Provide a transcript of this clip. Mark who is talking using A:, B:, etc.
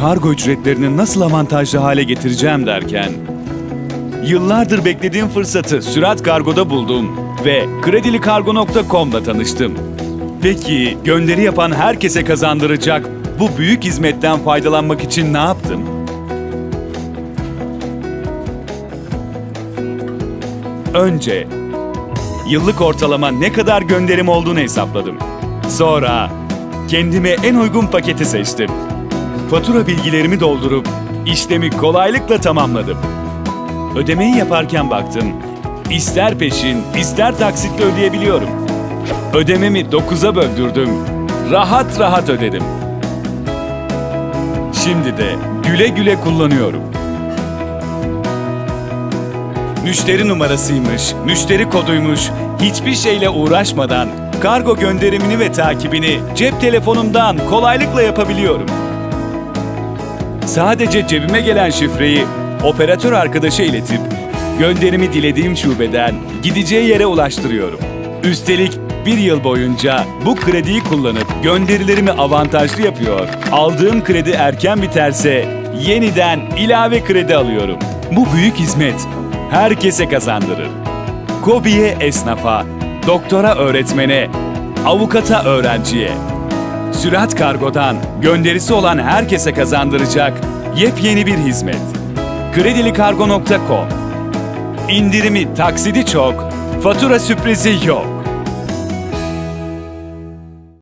A: kargo ücretlerini nasıl avantajlı hale getireceğim derken yıllardır beklediğim fırsatı Sürat Kargo'da buldum ve kredilikargo.com'la tanıştım. Peki gönderi yapan herkese kazandıracak bu büyük hizmetten faydalanmak için ne yaptım? Önce yıllık ortalama ne kadar gönderim olduğunu hesapladım. Sonra kendime en uygun paketi seçtim. Fatura bilgilerimi doldurup işlemi kolaylıkla tamamladım. Ödemeyi yaparken baktım. İster peşin, ister taksitle ödeyebiliyorum. Ödememi 9'a böldürdüm. Rahat rahat ödedim. Şimdi de güle güle kullanıyorum. Müşteri numarasıymış, müşteri koduymuş, hiçbir şeyle uğraşmadan kargo gönderimini ve takibini cep telefonumdan kolaylıkla yapabiliyorum. Sadece cebime gelen şifreyi operatör arkadaşa iletip gönderimi dilediğim şubeden gideceği yere ulaştırıyorum. Üstelik bir yıl boyunca bu krediyi kullanıp gönderilerimi avantajlı yapıyor. Aldığım kredi erken biterse yeniden ilave kredi alıyorum. Bu büyük hizmet herkese kazandırır. Kobiye esnafa, doktora öğretmene, avukata öğrenciye. Sürat Kargo'dan gönderisi olan herkese kazandıracak yepyeni bir hizmet. Kredilikargo.com İndirimi taksidi çok, fatura sürprizi yok.